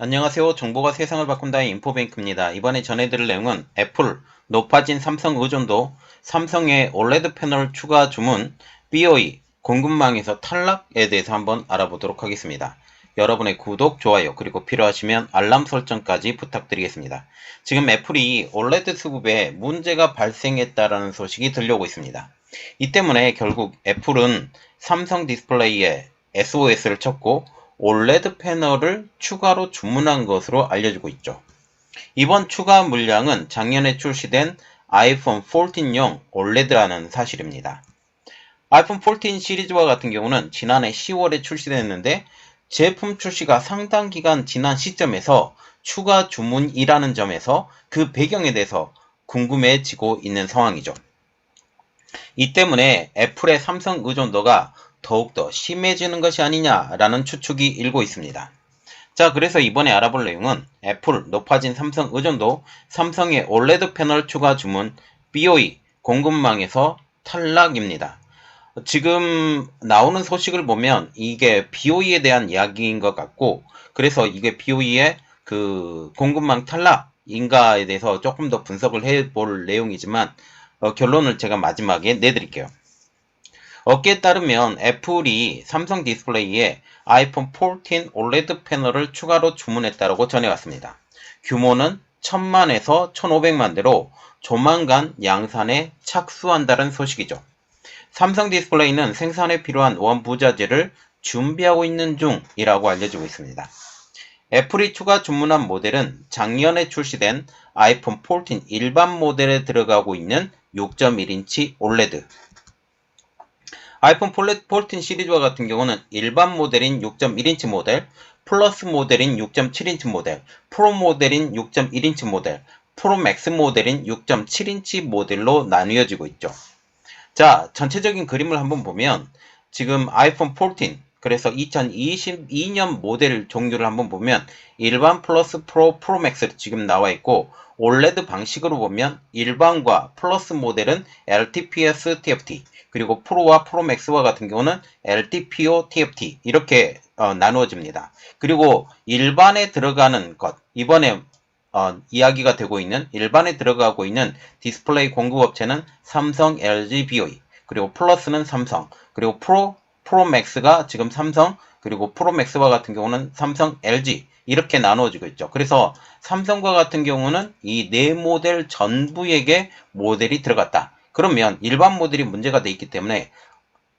안녕하세요. 정보가 세상을 바꾼다의 인포뱅크입니다. 이번에 전해드릴 내용은 애플, 높아진 삼성 의존도, 삼성의 OLED 패널 추가 주문, BOE, 공급망에서 탈락에 대해서 한번 알아보도록 하겠습니다. 여러분의 구독, 좋아요, 그리고 필요하시면 알람 설정까지 부탁드리겠습니다. 지금 애플이 OLED 수급에 문제가 발생했다라는 소식이 들려오고 있습니다. 이 때문에 결국 애플은 삼성 디스플레이에 SOS를 쳤고 OLED 패널을 추가로 주문한 것으로 알려지고 있죠. 이번 추가 물량은 작년에 출시된 아이폰 14용 OLED라는 사실입니다. 아이폰 14 시리즈와 같은 경우는 지난해 10월에 출시됐는데 제품 출시가 상당 기간 지난 시점에서 추가 주문이라는 점에서 그 배경에 대해서 궁금해지고 있는 상황이죠. 이 때문에 애플의 삼성 의존도가 더욱더 심해지는 것이 아니냐라는 추측이 일고 있습니다. 자, 그래서 이번에 알아볼 내용은 애플 높아진 삼성 의존도, 삼성의 OLED 패널 추가 주문, BOE 공급망에서 탈락입니다. 지금 나오는 소식을 보면 이게 BOE에 대한 이야기인 것 같고, 그래서 이게 BOE의 그 공급망 탈락인가에 대해서 조금 더 분석을 해볼 내용이지만, 어, 결론을 제가 마지막에 내드릴게요. 업계에 따르면 애플이 삼성 디스플레이에 아이폰 14 OLED 패널을 추가로 주문했다고 전해왔습니다. 규모는 1000만에서 1500만 대로 조만간 양산에 착수한다는 소식이죠. 삼성 디스플레이는 생산에 필요한 원부자재를 준비하고 있는 중이라고 알려지고 있습니다. 애플이 추가 주문한 모델은 작년에 출시된 아이폰 14 일반 모델에 들어가고 있는 6.1인치 OLED, 아이폰 14 시리즈와 같은 경우는 일반 모델인 6.1인치 모델, 플러스 모델인 6.7인치 모델, 프로 모델인 6.1인치 모델, 프로 맥스 모델인 6.7인치 모델로 나뉘어지고 있죠. 자, 전체적인 그림을 한번 보면 지금 아이폰 14 그래서 2022년 모델 종류를 한번 보면 일반 플러스 프로 프로 맥스 지금 나와 있고 OLED 방식으로 보면 일반과 플러스 모델은 LTPS TFT 그리고 프로와 프로맥스와 같은 경우는 LTPO TFT 이렇게 어, 나누어집니다. 그리고 일반에 들어가는 것 이번에 어, 이야기가 되고 있는 일반에 들어가고 있는 디스플레이 공급업체는 삼성, LG, BOE 그리고 플러스는 삼성 그리고 프로 프로맥스가 지금 삼성 그리고 프로맥스와 같은 경우는 삼성, LG 이렇게 나누어지고 있죠. 그래서 삼성과 같은 경우는 이 네 모델 전부에게 모델이 들어갔다. 그러면 일반 모델이 문제가 돼 있기 때문에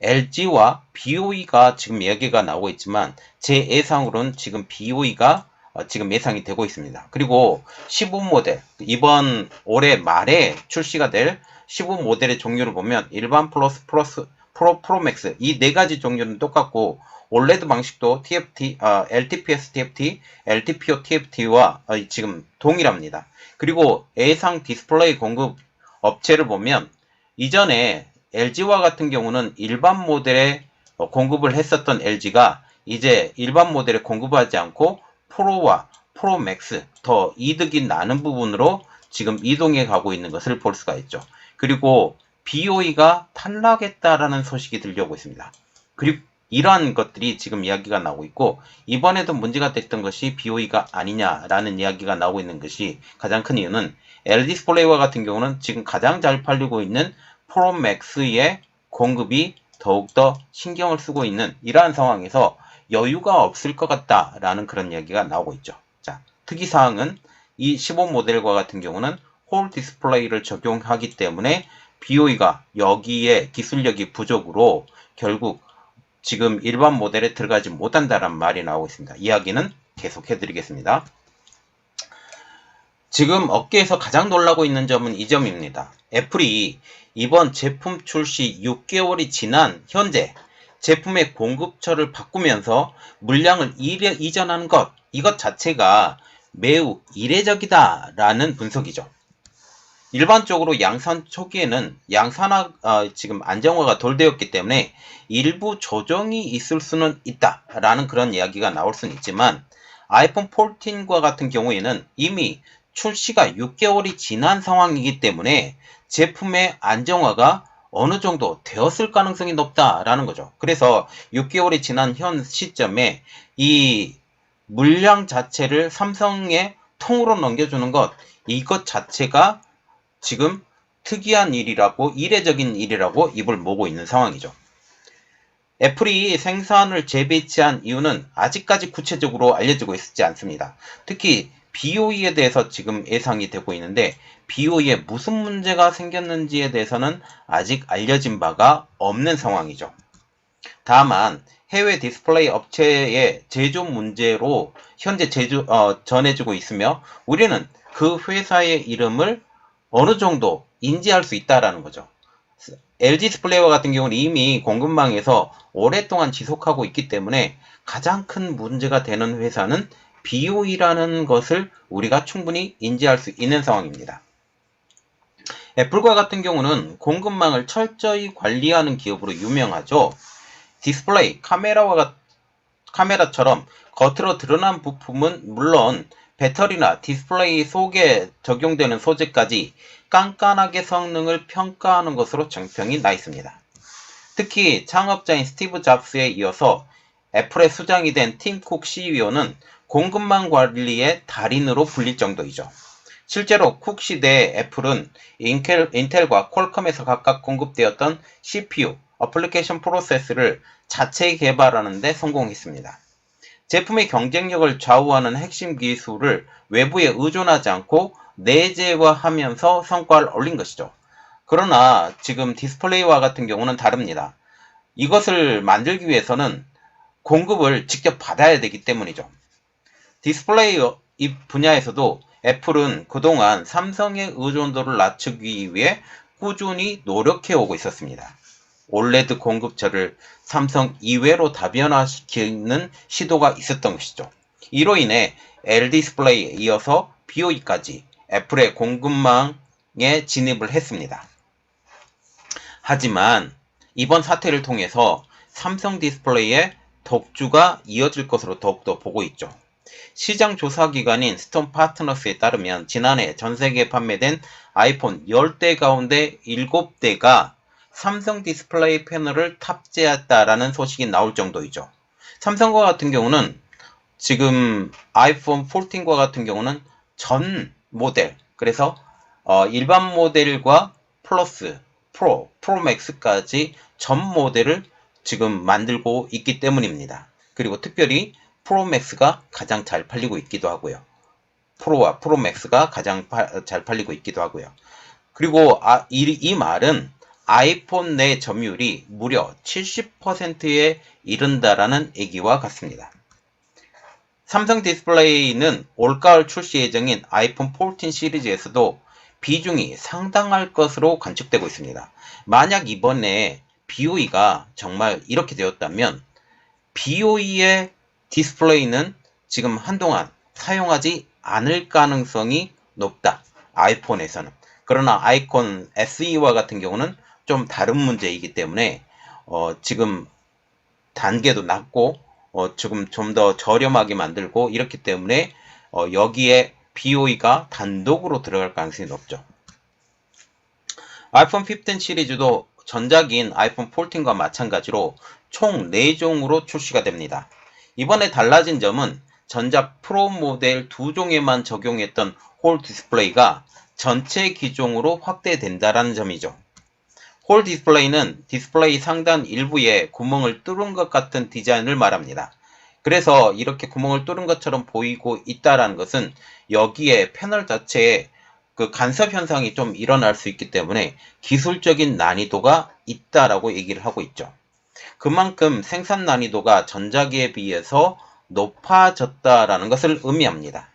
LG와 BOE가 지금 이야기가 나오고 있지만 제 예상으로는 지금 BOE가 어, 지금 예상이 되고 있습니다. 그리고 15 모델 이번 올해 말에 출시가 될 15 모델의 종류를 보면 일반 플러스 플러스 프로 프로맥스 이 네 가지 종류는 똑같고 OLED 방식도 TFT, 어, LTPS TFT, LTPO TFT와 어, 지금 동일합니다. 그리고 예상 디스플레이 공급 업체를 보면 이전에 LG와 같은 경우는 일반 모델에 어, 공급을 했었던 LG가 이제 일반 모델에 공급하지 않고 프로와 프로맥스 더 이득이 나는 부분으로 지금 이동해 가고 있는 것을 볼 수가 있죠. 그리고 BOE가 탈락했다라는 소식이 들려오고 있습니다. 그리고 이러한 것들이 지금 이야기가 나오고 있고 이번에도 문제가 됐던 것이 BOE가 아니냐라는 이야기가 나오고 있는 것이 가장 큰 이유는 LG 디스플레이와 같은 경우는 지금 가장 잘 팔리고 있는 프로맥스의 공급이 더욱더 신경을 쓰고 있는 이러한 상황에서 여유가 없을 것 같다라는 그런 이야기가 나오고 있죠. 자, 특이사항은 이 15 모델과 같은 경우는 홀 디스플레이를 적용하기 때문에 BOE가 여기에 기술력이 부족으로 결국 지금 일반 모델에 들어가지 못한다는 말이 나오고 있습니다. 이야기는 계속 해 드리겠습니다. 지금 업계에서 가장 놀라고 있는 점은 이 점입니다. 애플이 이번 제품 출시 6개월이 지난 현재 제품의 공급처를 바꾸면서 물량을 이전하는 것, 이것 자체가 매우 이례적이다라는 분석이죠. 일반적으로 양산 초기에는 양산화 어, 지금 안정화가 덜 되었기 때문에 일부 조정이 있을 수는 있다라는 그런 이야기가 나올 수는 있지만 아이폰 14과 같은 경우에는 이미 출시가 6개월이 지난 상황이기 때문에 제품의 안정화가 어느 정도 되었을 가능성이 높다라는 거죠. 그래서 6개월이 지난 현 시점에 이 물량 자체를 삼성에 통으로 넘겨주는 것, 이것 자체가 지금 특이한 일이라고, 이례적인 일이라고 입을 모으고 있는 상황이죠. 애플이 생산을 재배치한 이유는 아직까지 구체적으로 알려지고 있지 않습니다. 특히 BOE에 대해서 지금 예상이 되고 있는데 BOE에 무슨 문제가 생겼는지에 대해서는 아직 알려진 바가 없는 상황이죠. 다만 해외 디스플레이 업체의 제조 문제로 현재 제조 어, 전해지고 있으며 우리는 그 회사의 이름을 어느 정도 인지할 수 있다라는 거죠. LG 디스플레이와 같은 경우는 이미 공급망에서 오랫동안 지속하고 있기 때문에 가장 큰 문제가 되는 회사는 BOE라는 것을 우리가 충분히 인지할 수 있는 상황입니다. 애플과 같은 경우는 공급망을 철저히 관리하는 기업으로 유명하죠. 디스플레이, 카메라와 같, 카메라처럼 겉으로 드러난 부품은 물론 배터리나 디스플레이 속에 적용되는 소재까지 깐깐하게 성능을 평가하는 것으로 정평이 나 있습니다. 특히 창업자인 스티브 잡스에 이어서 애플의 수장이 된 팀쿡 CEO는 공급망 관리의 달인으로 불릴 정도이죠. 실제로 쿡 시대의 애플은 인텔, 인텔과 퀄컴에서 각각 공급되었던 CPU, 어플리케이션 프로세스를 자체 개발하는 데 성공했습니다. 제품의 경쟁력을 좌우하는 핵심 기술을 외부에 의존하지 않고 내재화하면서 성과를 올린 것이죠. 그러나 지금 디스플레이와 같은 경우는 다릅니다. 이것을 만들기 위해서는 공급을 직접 받아야 되기 때문이죠. 디스플레이 이 분야에서도 애플은 그동안 삼성의 의존도를 낮추기 위해 꾸준히 노력해 오고 있었습니다. 올레드 공급처를 삼성 이외로 다변화시키는 시도가 있었던 것이죠. 이로 인해 LD스플레이에 이어서 BOE까지 애플의 공급망에 진입을 했습니다. 하지만 이번 사태를 통해서 삼성 디스플레이의 독주가 이어질 것으로 더욱더 보고 있죠. 시장 조사 기관인 스톤 파트너스에 따르면 지난해 전 세계에 판매된 아이폰 10대 가운데 7대가 삼성 디스플레이 패널을 탑재했다라는 소식이 나올 정도이죠. 삼성과 같은 경우는 지금 아이폰 14과 같은 경우는 전 모델, 그래서 어, 일반 모델과 플러스, 프로, 프로맥스까지 전 모델을 지금 만들고 있기 때문입니다. 그리고 특별히 프로맥스가 가장 잘 팔리고 있기도 하고요. 프로와 프로맥스가 가장 파, 잘 팔리고 있기도 하고요. 그리고 아, 이, 이 말은 아이폰 내 점유율이 무려 70%에 이른다라는 얘기와 같습니다. 삼성 디스플레이는 올가을 출시 예정인 아이폰 14 시리즈에서도 비중이 상당할 것으로 관측되고 있습니다. 만약 이번에 BOE가 정말 이렇게 되었다면 BOE의 디스플레이는 지금 한동안 사용하지 않을 가능성이 높다. 아이폰에서는. 그러나 아이콘 SE와 같은 경우는 좀 다른 문제이기 때문에 어, 지금 단계도 낮고 어, 지금 좀 더 저렴하게 만들고 이렇기 때문에 어, 여기에 BOE가 단독으로 들어갈 가능성이 높죠. 아이폰 15 시리즈도 전작인 아이폰 14과 마찬가지로 총 4종으로 출시가 됩니다. 이번에 달라진 점은 전작 프로 모델 두 종에만 적용했던 홀 디스플레이가 전체 기종으로 확대된다는 점이죠. 홀 디스플레이는 디스플레이 상단 일부에 구멍을 뚫은 것 같은 디자인을 말합니다. 그래서 이렇게 구멍을 뚫은 것처럼 보이고 있다는 것은 여기에 패널 자체에 그 간섭 현상이 좀 일어날 수 있기 때문에 기술적인 난이도가 있다라고 얘기를 하고 있죠. 그만큼 생산 난이도가 전자기에 비해서 높아졌다라는 것을 의미합니다.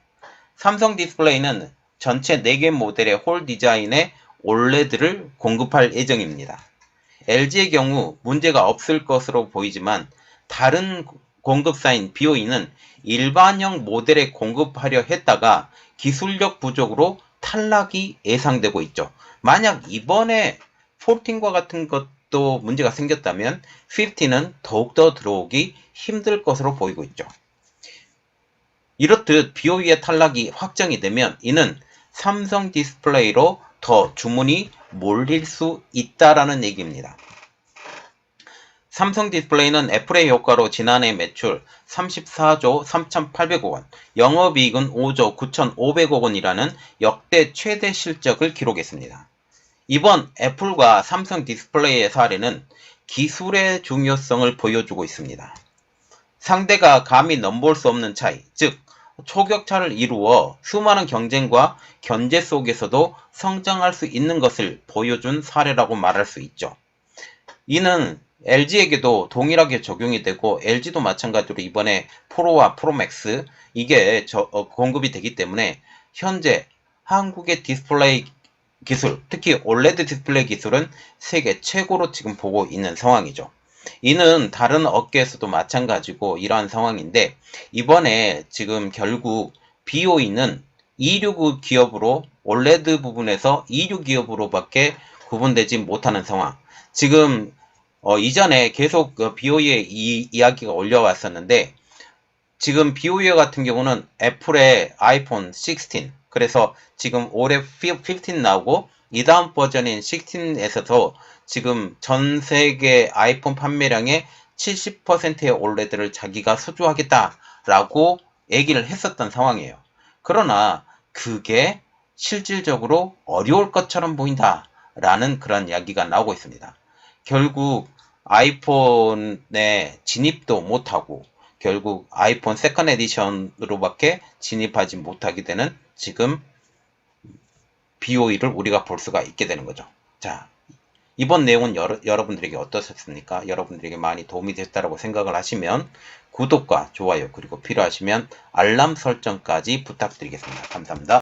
삼성 디스플레이는 전체 4개 모델의 홀 디자인의 올레드를 공급할 예정입니다. LG의 경우 문제가 없을 것으로 보이지만 다른 공급사인 BOE는 일반형 모델에 공급하려 했다가 기술력 부족으로 탈락이 예상되고 있죠. 만약 이번에 14과 같은 것도 문제가 생겼다면 50는 더욱더 들어오기 힘들 것으로 보이고 있죠. 이렇듯 BOE의 탈락이 확정이 되면 이는 삼성 디스플레이로 더 주문이 몰릴 수 있다라는 얘기입니다. 삼성 디스플레이는 애플의 효과로 지난해 매출 34조 3,800억 원, 영업이익은 5조 9,500억 원이라는 역대 최대 실적을 기록했습니다. 이번 애플과 삼성 디스플레이의 사례는 기술의 중요성을 보여주고 있습니다. 상대가 감히 넘볼 수 없는 차이, 즉 초격차를 이루어 수많은 경쟁과 견제 속에서도 성장할 수 있는 것을 보여준 사례라고 말할 수 있죠. 이는 LG에게도 동일하게 적용이 되고 LG도 마찬가지로 이번에 프로와 프로맥스 이게 저- 어, 공급이 되기 때문에 현재 한국의 디스플레이 기술, 특히 OLED 디스플레이 기술은 세계 최고로 지금 보고 있는 상황이죠. 이는 다른 업계에서도 마찬가지고 이러한 상황인데 이번에 지금 결국 BOE는 이류 기업으로 OLED 부분에서 이류 기업으로밖에 구분되지 못하는 상황. 지금 어, 이전에 계속 그 BOE의 이 이야기가 올려왔었는데 지금 BOE 같은 경우는 애플의 아이폰 16 그래서 지금 올해 15 나오고 이 다음 버전인 16에서도 지금 전 세계 아이폰 판매량의 70%의 OLED를 자기가 수주하겠다라고 얘기를 했었던 상황이에요. 그러나 그게 실질적으로 어려울 것처럼 보인다라는 그런 이야기가 나오고 있습니다. 결국 아이폰에 진입도 못하고 결국 아이폰 세컨 에디션으로밖에 진입하지 못하게 되는 지금 BOE를 우리가 볼 수가 있게 되는 거죠. 자, 이번 내용은 여러, 여러분들에게 어떠셨습니까? 여러분들에게 많이 도움이 됐다고 생각을 하시면 구독과 좋아요 그리고 필요하시면 알람 설정까지 부탁드리겠습니다. 감사합니다.